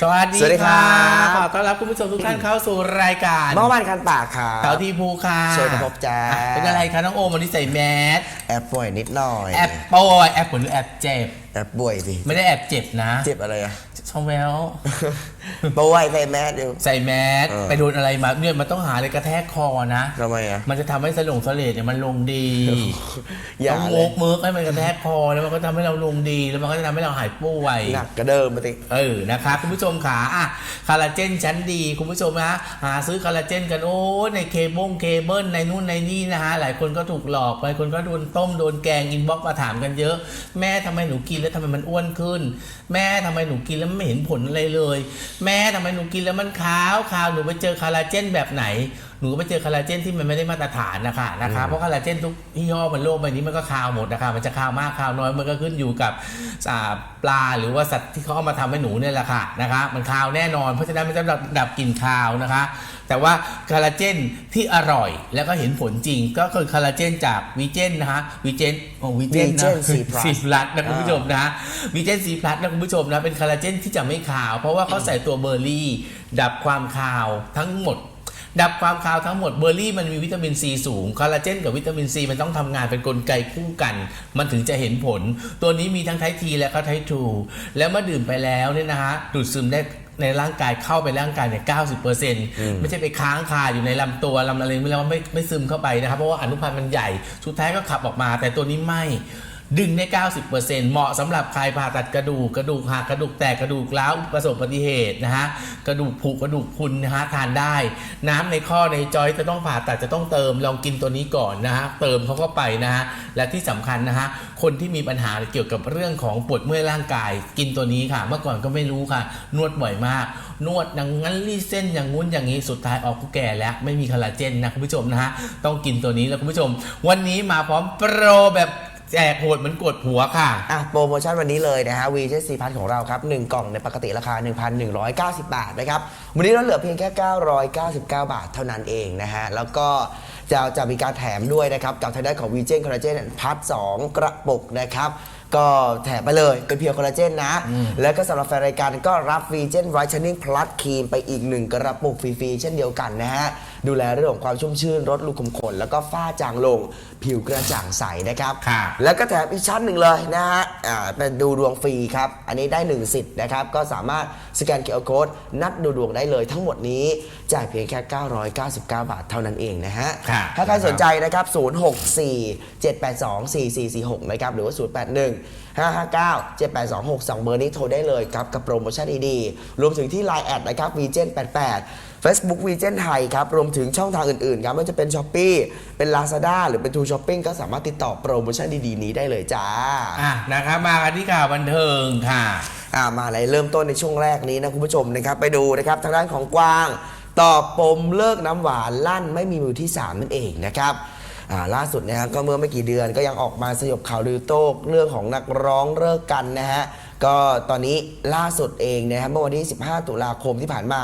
สวัสดีสวัสดีครับ ขอต้อนรับคุณผู้ชมทุกท่านเข้าสู่รายการเมื่อวานคันปากค่ะเต่าทีภูค่ะสวัสดีครับจ้าเป็นอะไรคะน้องโอมวันนี้ใส่แมสแอบป่วยนิดหน่อย แอบป่วยแอบผลหรือแอบเจ็บ แอบป่วยสิไม่ได้แอบเจ็บนะ เจ็บอะไรอะช่องแวว ป่วยใส่แมสเดียวใส่แมสเออ ไปโดนอะไรมาเนี่ยมันต้องหาอะไรกระแทกคอนะ ทำไมอะมันจะทำให้สลงสะเลดเนี่ยมันลงดีอย่าต้องเลงยกมือกให้มันกระแทกคอแล้วมันก็ทำให้เราลงดีแล้วมันก็จะทำให้เราหายป่วย หนักกระเดิมมาติ เออ นะคะ คุณผู้ชมขาอะคอลลาเจนชั้นดี คุณผู้ชมนะหาซื้อคอลลาเจนกันโอ้ยในเคบงเคเบิลในนู่นในนี่นะฮะ หลายคนก็ถูกหลอกหลายคนก็โดนต้มโดนแกงอินบ็อกมาถามกันเยอะ แม่ทำไมหนูกินแล้วทำไมมันอ้วนขึ้น แม่ทำไมหนูกินแล้วไม่เห็นผลอะไรเลยแม่ทำไมหนูกินแล้วมันขาวขาวหนูไปเจอคาราเจนแบบไหนหนูก็ไปเจอคอลลาเจนที่มันไม่ได้มาตรฐานนะคะนะคะเพราะคอลลาเจนทุกยี่ห้อบนโลกใบนี้มันก็คาวหมดนะคะมันจะคาวมากคาวน้อยมันก็ขึ้นอยู่กับอ่าปลาหรือว่าสัตว์ที่เขาเอามาทำให้หนูเนี่ยแหละค่ะนะคะมันคาวแน่นอน เพราะฉะนั้นมันจะดับดับกลิ่นคาวนะคะ แต่ว่าคอลลาเจนที่อร่อยแล้วก็เห็นผลจริง ก็คือคอลลาเจนจากวีเจนนะคะวีเจนโอ้วีเจนนะ Vigen C plus ซีพลัสนะคุณผู้ชมนะวีเจนซีพลัสนะคุณผู้ชมนะเป็นคอลลาเจนที่จะไม่คาว เพราะว่าเขาใส่ตัวเบอร์รี่ ดับความคาวทั้งหมด ดับความคาวทั้งหมดเบอร์รี่มันมีวิตามินซีสูงคอลลาเจนกับวิตามินซีมันต้องทำงานเป็นกลไกคู่กัน มันถึงจะเห็นผล ตัวนี้มีทั้งไททีและก็ไททูแล้วเมื่อดื่มไปแล้วเนี่ยนะฮะดูดซึมได้ในร่างกายเข้าไปร่างกายเนี่ยเก้าสิบเปอร์เซ็นต์ไม่ใช่ไปค้างคาอยู่ในลำตัวลำอะไรไม่แล้วไม่ไม่ซึมเข้าไปนะครับเพราะว่าอนุพันธ์มันใหญ่ สุดท้ายก็ขับออกมา แต่ตัวนี้ไม่ ดึงได้ 90%เหมาะสำหรับใครผ่าตัดกระดูกกระดูกหักกระดูกแตกกระดูกร้าวประสบอุบัติเหตุนะฮะกระดูกผุกระดูกพุนนะฮะทานได้ น้ำในข้อในจอยจะต้องผ่าตัดจะต้องเติมลองกินตัวนี้ก่อนนะฮะเติมเขาเข้าไปนะฮะและที่สำคัญนะฮะคนที่มีปัญหาเกี่ยวกับเรื่องของปวดเมื่อยร่างกาย กินตัวนี้ค่ะ เมื่อก่อนก็ไม่รู้ค่ะ นวดบ่อยมาก นวดอย่างนั้นรีเส้นอย่างงู้นอย่างนี้สุดท้ายออกกูแก่แล้วไม่มีคอลลาเจนนะคุณผู้ชมนะฮะต้องกินตัวนี้แล้วคุณผู้ชม วันนี้มาพร้อมโปรแบบ แจกโหดเหมือนกดหัวค่ะ อะโปรโมชั่นวันนี้เลยนะฮะวีเจสีพัทของเราครับ 1 กล่องในปกติราคา 1,190 บาทนะครับ วันนี้เราเหลือเพียงแค่ 999 บาทเท่านั้นเองนะฮะ แล้วก็จะจะมีการแถมด้วยนะครับ กับทางด้านของวีเจนคอลลาเจนพัท2กระปุกนะครับ ก็แถมไปเลยเป็นเพียวคอลลาเจนนะ แล้วก็สำหรับแฟนรายการก็รับวีเจนไวท์เชนนิ่งพลัสครีมไปอีก1กระปุกฟรีๆเช่นเดียวกันนะฮะ ดูแลเรื่องของความชุ่มชื่นลดรูขุมขนแล้วก็ฝ้าจางลงผิวกระจ่างใสนะครับค่ะแล้วก็แถมอีกชั้นหนึ่งเลยนะฮะอ่าเป็นดูดวงฟรีครับ อันนี้ได้ 1 สิทธิ์นะครับก็สามารถสแกนเคอร์โค้ดนัดดูดวงได้เลย ทั้งหมดนี้จ่ายเพียงแค่ 999 บาทเท่านั้นเองนะฮะค่ะถ้าใครสนใจนะครับ 064 782 4446 นะครับหรือว่า 081 559 7826 2เบอร์นี้โทรได้เลยครับกับโปรโมชั่นดีๆ รวมถึงที่ Line แอดนะครับ v g e n 88 Facebook v g e n ไทยครับ รวมถึงช่องทางอื่นๆครับไม่ว่าจะเป็น s h อ p e e เป็น Lazada หรือเป็น True Shopping ก็สามารถติดต่อโปรโมชั่นดีๆ นี้ได้เลยจ้า อะนะครับมากันที่ข่าวบันเทิงค่ะ อ่ามาเลยเริ่มต้นในช่วงแรกนี้นะคุณผู้ชมนะครับไปดูนะครับทางด้านของกวาง ตอบปมเลิกน้ำหวานลั่นไม่มีมือที่ 3 นั่นเองนะครับ อ่าล่าสุดนะฮะก็เมื่อไม่กี่เดือนก็ยังออกมาสยบข่าวลือโต้เรื่องของนักร้องเลิกกันนะฮะก็ตอนนี้ล่าสุดเองนะครับเมื่อวันที่ 15 ตุลาคมที่ผ่านมา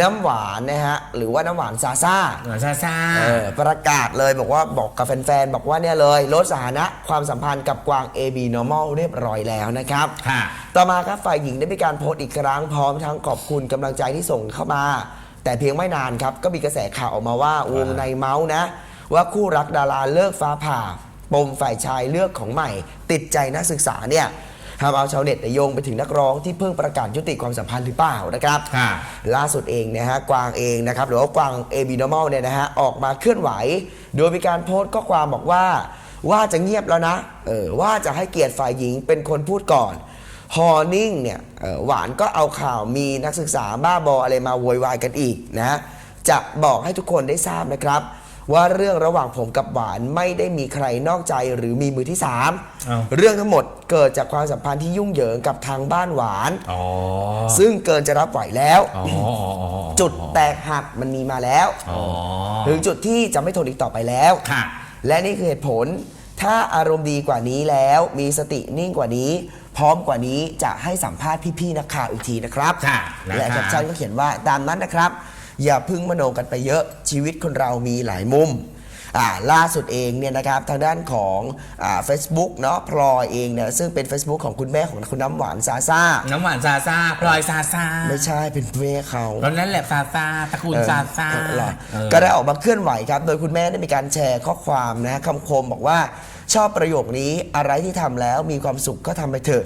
น้ำหวานนะฮะหรือว่าน้ำหวานซาซ่าหน่อยซาซาเออประกาศเลยบอกว่าบอกกับแฟนๆ บอกว่าเนี่ยเลยลดสถานะความสัมพันธ์กับกวาง AB Normal เรียบร้อยแล้วนะครับ ค่ะ ต่อมาครับฝ่ายหญิงได้มีการโพสต์อีกครั้งพร้อมทั้งขอบคุณกำลังใจที่ส่งเข้ามา แต่เพียงไม่นานครับ ก็มีกระแสข่าวออกมาว่าวงในเมาส์นะ ว่าคู่รักดาราเลิกฟ้าผ่า ปมฝ่ายชายเลือกของใหม่ ติดใจนักศึกษาเนี่ยทำเอาชาวเน็ตเนี่ยโยงไปถึงนักร้องที่เพิ่งประกาศยุติความสัมพันธ์หรือเปล่านะครับค่ะล่าสุดเองนะฮะกวางเองนะครับหรือว่ากวางเอบีนอมอลเนี่ยนะฮะออกมาเคลื่อนไหว โดยมีการโพสต์ข้อความบอกว่าว่าจะเงียบแล้วนะเออว่าจะให้เกียรติฝ่ายหญิงเป็นคนพูดก่อนฮอนิ่งเนี่ยเออหวานก็เอาข่าวมีนักศึกษาบ้าบออะไรมาโวยวายกันอีกนะจะบอกให้ทุกคนได้ทราบนะครับ ว่าเรื่องระหว่างผมกับหวานไม่ได้มีใครนอกใจหรือมีมือที่สามอ้าว เรื่องทั้งหมดเกิดจากความสัมพันธ์ที่ยุ่งเหยิงกับทางบ้านหวาน อ๋อซึ่งเกินจะรับไหวแล้วอ๋ออ๋ออ๋อจุดแตกหักมันมีมาแล้ว อ๋อถึงจุดที่จะไม่ทนอีกต่อไปแล้ว ค่ะ และนี่คือเหตุผล ถ้าอารมณ์ดีกว่านี้แล้ว มีสตินิ่งกว่านี้ พร้อมกว่านี้จะให้สัมภาษณ์พี่ๆนักข่าวอีกทีนะครับ ค่ะนะครับและแคปชั่นก็เขียนว่าตามนั้นนะครับ อย่าพึ่งมโนกันไปเยอะชีวิตคนเรามีหลายมุมอ่าล่าสุดเองเนี่ยนะครับทางด้านของอ่า Facebook เนาะพลอยเองเนี่ยซึ่งเป็น Facebook ของคุณแม่ของคุณน้ำหวานซาซ่าน้ำหวานซาซาพลอยซาซาไม่ใช่เป็นแม่เขาตอนนั้นแหละซาซาตระกูลเออซาซาเหรอเออก็ได้ออกมาเคลื่อนไหวครับ โดยคุณแม่ได้มีการแชร์ข้อความนะคำคมบอกว่าชอบประโยคนี้อะไรที่ทำแล้วมีความสุขก็ทำไปเถอะ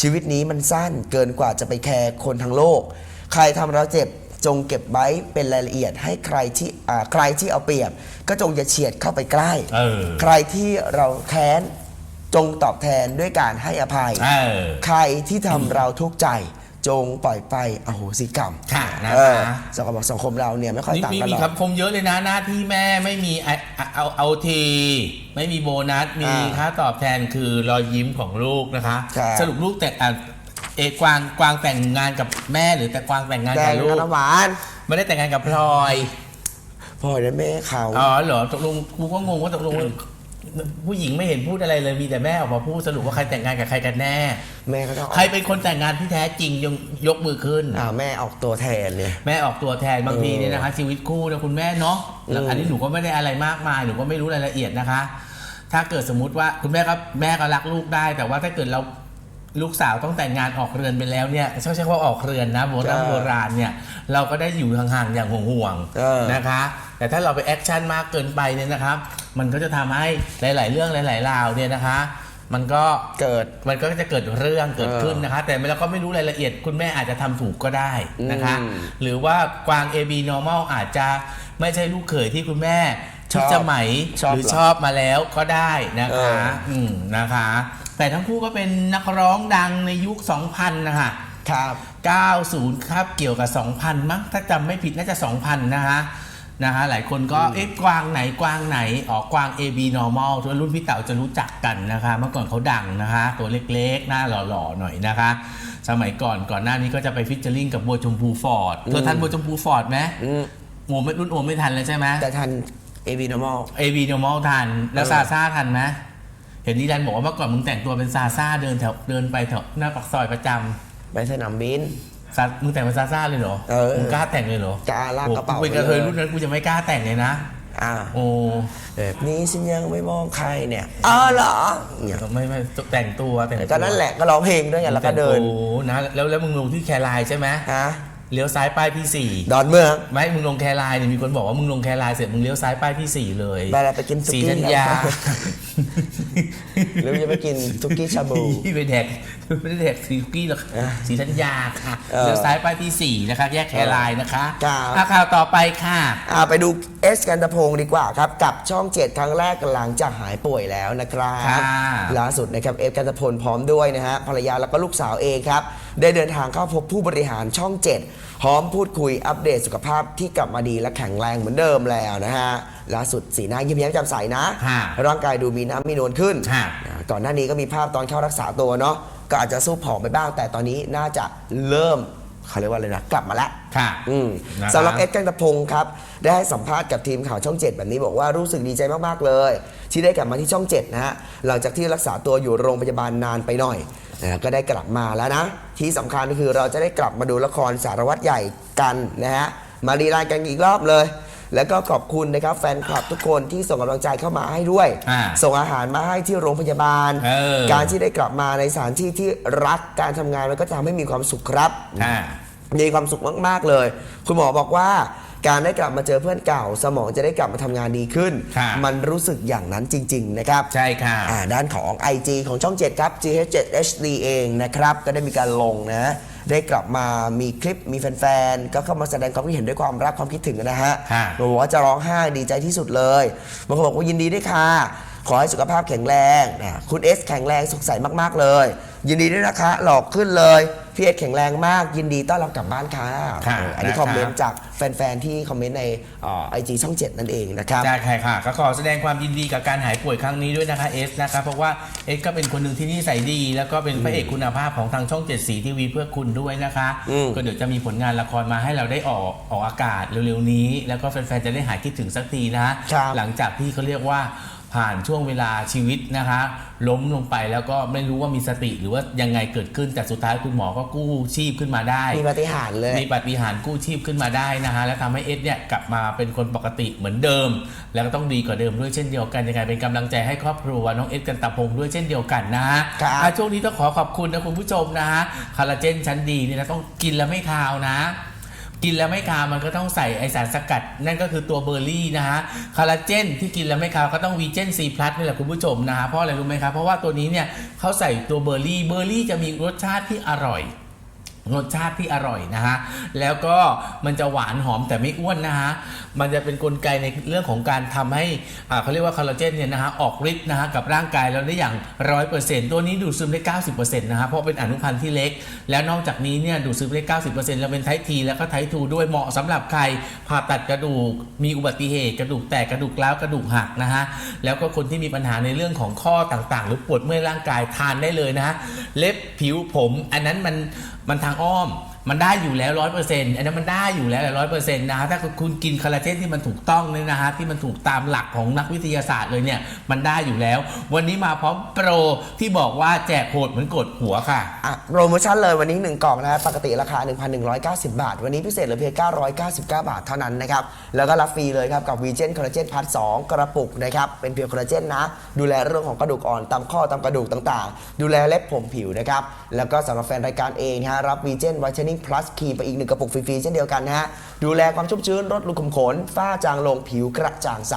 ชีวิตนี้มันสั้นเกินกว่าจะไปแคร์คนทั้งโลก ใครทำเราเจ็บ จงเก็บไว้เป็นรายละเอียดให้ใครที่อ่าใครที่เอาเปรียบ ก็จงอย่าเฉียดเข้าไปใกล้ เออ ใครที่เราแค้นจงตอบแทนด้วยการให้อภัย เออ ใครที่ทำเราทุกข์ใจ จงปล่อยไปอโหสิกรรมค่ะนะคะ เออสังคมสังคมเราเนี่ยไม่ค่อยนี่ต่างมีกันมีหรอก คำคมเยอะเลยนะหน้าที่แม่ไม่มีไอเอาเอาเอาทีไม่มีโบนัสมีอ่าค่าตอบแทนคือรอยยิ้มของลูกนะคะ ครับสรุปลูกแต่อะ เอกวางกวางแต่งงานกับแม่หรือแต่กวางแต่งงานแดกับงลูกน้ำหวานไม่ได้แต่งงานกับพลอยพ่อและแม่เขาอ๋อเหรอตกลงกูก็งงว่าตกลงผู้หญิงไม่เห็นพูดอะไรเลยมีแต่แม่ออกมาพูดสรุปว่าใครแต่งงานกับใครกันแน่ แม่ก็ต้องใครเป็นคนแต่งงานที่แท้จริงยกยกมือขึ้นอ่าแม่ออกตัวแทนเนี่ยแม่ออกตัวแทนบางทีเนี่ยนะคะ ชีวิตคู่นะคุณแม่เนาะอืมอันนี้หนูก็ไม่ได้อะไรมากมายหนูก็ไม่รู้รายละเอียดนะคะ ถ้าเกิดสมมุติว่าคุณแม่ก็แม่ก็รักลูกได้ แต่ว่าถ้าเกิดเรา ลูกสาวต้องแต่งงานออกเรือนไปแล้วเนี่ยใช่ใช่ว่าออกเรือนนะโบราณโบราณเนี่ยเราก็ได้อยู่ห่างๆอย่างห่วงเออ ๆนะคะ แต่ถ้าเราไปแอคชั่นมากเกินไปเนี่ยนะครับ มันก็จะทำให้หลาย ๆ เรื่องหลายๆราวเนี่ยนะคะ มันก็ เกิด มันก็จะเกิดเรื่องเกิดขึ้นเออนะคะ แต่เราก็ไม่รู้รายละเอียดคุณแม่อาจจะทำถูกก็ได้นะคะ อืมหรือว่ากวาง AB normal อาจจะไม่ใช่ลูกเขยที่คุณแม่ชอบชุดสมัยชอบหรือเหรอชอบมาแล้วก็ได้นะคะ เอออืมนะคะ แต่ทั้งคู่ก็เป็นนักร้องดังในยุค 2000 นะคะครับ 90 ครับเกี่ยวกับ 2,000 มั้งถ้าจำไม่ผิดน่าจะ 2,000 นะคะนะคะหลายคนก็เอ๊ะกวางไหนกวางไหนอ๋อกวาง AB normal ตัวรุ่นพี่เต๋าจะรู้จักกันนะคะ เมื่อก่อนเขาดังนะคะ ตัวเล็กๆ หน้าหล่อๆ หน่อยนะคะ สมัยก่อนก่อนหน้านี้ก็จะไปฟิชเจอริงกับบัวชมพูฟอร์ดเธอทันบัวชมพูฟอร์ดไหมอืมโมไม่รุ่นโอไม่ทันเลยใช่ไหมแต่ทันเอวีนอมอล AB normal ทัน แล้วเออซาซ่าทันไหมเห็นนิรันดร์บอกว่าเมื่อก่อนมึงแต่งตัวเป็นซาซ่าเดินแถวเดินไปแถวหน้าปากซอยประจำไปสนามบิน ซามึงแต่งเป็นซาซ่าเลยเหรอเออ มึงกล้าแต่งเลยเหรอกล้าลากกระเป๋าโอ้กูเป็นกระเทยไปเลยรุ่นนั้นกูจะไม่กล้าแต่งเลยนะ อ่าโอ้แบบนี้ฉันยังไม่มองใครเนี่ยอ๋อเหรอเนี่ยไม่ไม่แต่งตัวแต่งตัวก็นั่นแหละก็ร้องเพลงด้วยไงแล้วก็เดินโอ้นะแล้วแล้วมึงลงที่แครายใช่ไหมฮะ เลี้ยวซ้ายป้ายที่สี่ดอนเมือง ไม่มึงลงแครายเนี่ยมีคนบอกว่ามึงลงแครายเสร็จมึงเลี้ยวซ้ายป้ายที่สี่เลยไปแล้วไปกินสุสีกี้ธัญญา หรือจะไปกินซุกี้ชาบูที่ไปแดกไม่ได้แดกสีคุกกี้หรอกอะสีธัญญาค่ะเออเลี้ยวซ้ายป้ายที่สี่นะคะ แยกแครายนะคะครับ อะข่าวต่อไปค่ะ อ่าไปดูเอสกันตะพงศ์ดีกว่าครับกับช่องเจ็ดครั้งแรกหลังจากหายป่วยแล้วนะครับ ค่ะล่าสุดนะครับเอสกันตะพลพร้อมด้วยนะฮะภรรยาแล้วก็ลูกสาวเองครับ ได้เดินทางเข้าพบผู้บริหารช่อง7พร้อมพูดคุยอัปเดตสุขภาพที่กลับมาดีและแข็งแรงเหมือนเดิมแล้วนะฮะ ล่าสุดสีหน้ายิ้มแย้มแจ่มใสนะค่ะร่างกายดูมีน้ำมีนวลขึ้นค่ะอ่าก่อนหน้านี้ก็มีภาพตอนเข้ารักษาตัวเนาะก็อาจจะสู้ผอมไปบ้าง แต่ตอนนี้น่าจะเริ่มเขาเรียกว่าอะไรนะกลับมาแล้ว ค่ะ อืมนะครับ สำหรับเอ็ดกันตะพงศ์ครับ ได้ให้สัมภาษณ์กับทีมข่าวช่อง 7 แบบนี้บอกว่ารู้สึกดีใจมาก ๆ เลย ที่ได้กลับมาที่ช่อง 7 นะฮะ หลังจากที่รักษาตัวอยู่โรงพยาบาลนานไปหน่อยนะก็ได้กลับมาแล้วนะ ที่สำคัญก็คือเราจะได้กลับมาดูละครสารวัตรใหญ่กันนะฮะ มารีไลน์กันอีกรอบเลย แล้วก็ขอบคุณนะครับแฟนคลับทุกคนที่ส่งกำลังใจเข้ามาให้ด้วย อ่าส่งอาหารมาให้ที่โรงพยาบาล เออ การที่ได้กลับมาในสถานที่ที่รักการทำงานมันก็จะทำให้มีความสุขครับค่ะมีความสุขมาก ๆ เลย คุณหมอบอกว่า การได้กลับมาเจอเพื่อนเก่า สมองจะได้กลับมาทำงานดีขึ้นค่ะมันรู้สึกอย่างนั้นจริง ๆ นะครับ ใช่ค่ะ อ่าด้านของ IG ของช่อง 7 ครับ GH7HD เองนะครับ ก็ได้มีการลงนะ ได้กลับมามีคลิปมีแฟนๆ ก็เข้ามาแสดงความคิดเห็นด้วยความรักความคิดถึงนะฮะค่ะบอกว่าจะร้องไห้ดีใจที่สุดเลยบางคนบอกว่ายินดีด้วยค่ะ ขอให้สุขภาพแข็งแรงนะคุณเอสแข็งแรงสุขใสมากๆเลย ยินดีด้วยนะคะ หลอกขึ้นเลย พี่เอสแข็งแรงมาก ยินดีต้อนรับกลับบ้านค่ะค่ะเอออันนี้นะครับ คอมเมนต์จากแฟน ๆ ที่คอมเมนต์ในไอจีช่อง 7 นั่นเองนะครับ ได้ค่ะค่ะ ก็ขอแสดงความยินดีกับการหายป่วยครั้งนี้ด้วยนะคะเอสนะคะเพราะว่าเอสก็เป็นคนหนึ่งที่นิสัยดี แล้วก็เป็นพระเอกคุณภาพของทางช่องเจ็ดสีทีวีเพื่อคุณด้วยนะคะ อืม ก็เดี๋ยวจะมีผลงานละครมาให้เราได้ออกออกอากาศเร็วๆนี้ แล้วก็แฟนๆจะได้หายคิดถึงสักทีนะครับ หลังจากที่เขาเรียกว่า ผ่านช่วงเวลาชีวิตนะคะ ล้มลงไปแล้วก็ไม่รู้ว่ามีสติหรือว่ายังไงเกิดขึ้นแต่สุดท้ายคุณหมอก็กู้ชีพขึ้นมาได้ มีปาฏิหารย์เลยมีปาฏิหารย์กู้ชีพขึ้นมาได้นะฮะและทำให้เอสเนี่ยกลับมาเป็นคนปกติเหมือนเดิม แล้วก็ต้องดีกว่าเดิมด้วยเช่นเดียวกันยังไงเป็นกำลังใจให้ครอบครัวน้องเอสกันตะพงด้วยเช่นเดียวกันนะฮะครับอะช่วงนี้ต้องขอขอบคุณนะคุณผู้ชมนะฮะคอลลาเจนชั้นดีเนี่ยนะต้องกินแล้วไม่คาวนะ กินแล้วไม่คาวมันก็ต้องใส่ไอสารสกัด นั่นก็คือตัวเบอร์รี่นะฮะคอลลาเจนที่กินแล้วไม่คาวก็ต้องวีเจนซีพลัสนี่แหละคุณผู้ชมนะฮะเพราะอะไรรู้ไหมครับเพราะว่าตัวนี้เนี่ยเขาใส่ตัวเบอร์รี่เบอร์รี่จะมีรสชาติที่อร่อย รสชาติที่อร่อยนะฮะ แล้วก็มันจะหวานหอมแต่ไม่อ้วนนะฮะ มันจะเป็นนกลไกในเรื่องของการทำให้เขาเรียกว่าคอลลาเจนเนี่ยนะฮะออกฤทธิ์นะฮะกับร่างกายเราได้อย่างร้อยเปอร์เซ็นต์ตัวนี้ดูดซึมได้90%นต์นะฮะเพราะเป็นอนุพันธ์ที่เล็ก แล้วนอกจากนี้เนี่ยดูดซึมได้90%แล้วเปอร์เซ็นไทป์ทีแล้วก็ไททูด้วยเหมาะสำหรับใครผ่าตัดกระดูกมีอุบัติเหตุกระดูกแตกกระดูกร้าวกระดูกหักนะฮะแล้วก็คนที่มีปัญหาในเรื่องของข้อต่างๆ หรือปวดเมื่อยร่างกายทานได้เลยนะฮะเล็บผิวผม อันนั้นมัน มันทางอ้อม มันได้อยู่แล้วร้อยเปอร์เซ็นต์อันนั้นมันได้อยู่แล้วร้อยเปอร์เซ็นต์นะฮะถ้าคุณกินคอลลาเจนที่มันถูกต้องเนี่ยนะฮะที่มันถูกตามหลักของนักวิทยาศาสตร์เลยเนี่ยมันได้อยู่แล้ว วันนี้มาพร้อมโปรที่บอกว่าแจกโหดเหมือนกดหัวค่ะ อะโปรโมชั่นเลยวันนี้ 1 กล่องนะฮะปกติราคา 1,190 บาท วันนี้พิเศษเหลือเพียง999 บาทเท่านั้นนะครับ แล้วก็รับฟรีเลยครับกับวีเจนคอลลาเจนพัท2กระปุกนะครับเป็นเพียวคอลลาเจนนะ ดูแลเรื่องของกระดูกอ่อนตามข้อตามกระดูกต่างๆ ดูแลเล็บผมผิวนะครับแล้วก็สำหรับแฟนรายการเองนะฮะรับวีเจนไวท์เทนนิ่งพลัสคีไปอีกหนึ่งกระปุกฟรีๆเช่นเดียวกันนะฮะ ดูแลความชุ่มชื้นลดรูขุมขน ฝ้าจางลงผิวกระจ่างใส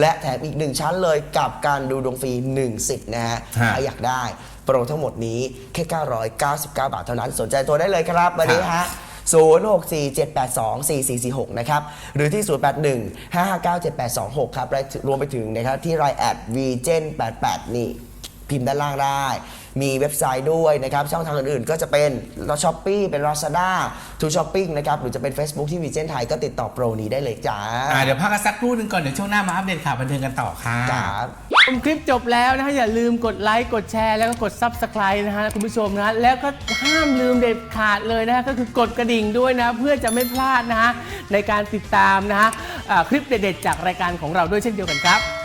และแถมอีกหนึ่งชั้นเลยกับการดูดวงฟรี1สิทธิ์นะฮะฮะ ใครอยากได้ โปรทั้งหมดนี้แค่ 999 บาทเท่านั้นสนใจตัวได้เลยครับวันนี้ฮะ 0647824446 นะครับ หรือที่ 0815597826 ครับและรวมไปถึงนะครับที่ไลน์แอด vgen88 นี่ พิมพ์ด้านล่างได้ มีเว็บไซต์ด้วยนะครับ ช่องทางอื่นๆ ก็จะเป็นเราช้อปปี้เป็น Lazada ทูช้อปปิ้งนะครับ หรือจะเป็น Facebook ที่ Vigen ไทยก็ติดต่อโปรนี้ได้เลยจ้าอ่าเดี๋ยวพักกันสักครู่หนึงก่อนเดี๋ยวช่วงหน้ามาอัปเดตข่าวบันเทิงกันต่อค่ะ จ้า ชมคลิปจบแล้วนะฮะอย่าลืมกดไลค์กดแชร์แล้วก็กด Subscribe นะฮะคุณผู้ชมนะฮะแล้วก็ห้ามลืมเด็ดขาดเลยนะฮะก็คือกดกระดิ่งด้วยนะเพื่อจะไม่พลาดนะฮะในการติดตามนะฮะอ่าคลิปเด็ดๆจากรายการของเราด้วยเช่นเดียวกันครับ